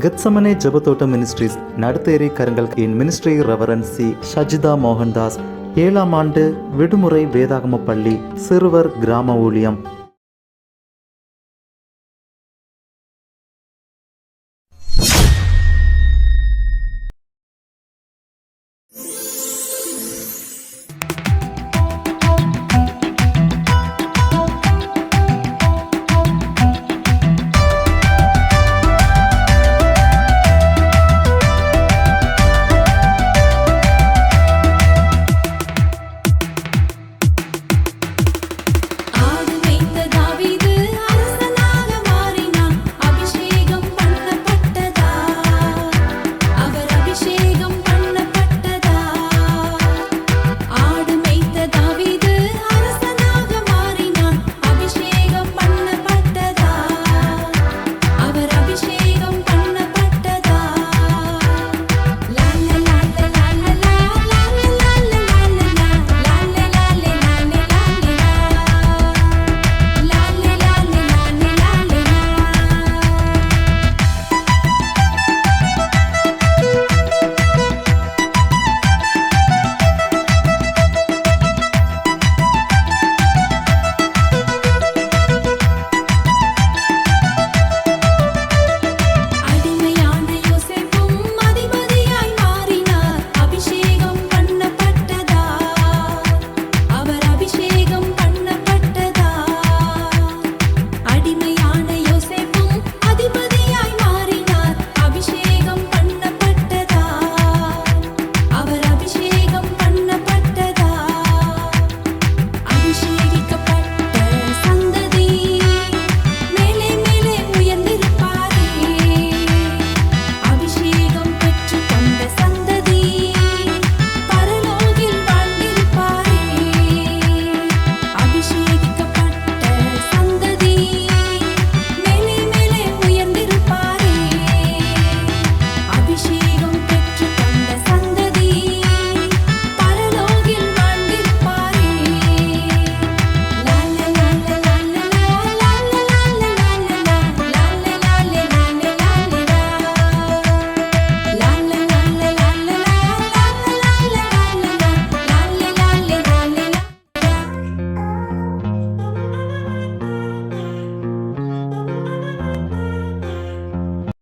Gethsemane ஜபத்தோட்ட ministries நடத்தேரி Karungal in ministry reverend C. Shajitha Mohandas ஏழாம் ஆண்டு விடுமுறை வேதாகம பள்ளி சிறுவர் கிராம ஊழியம்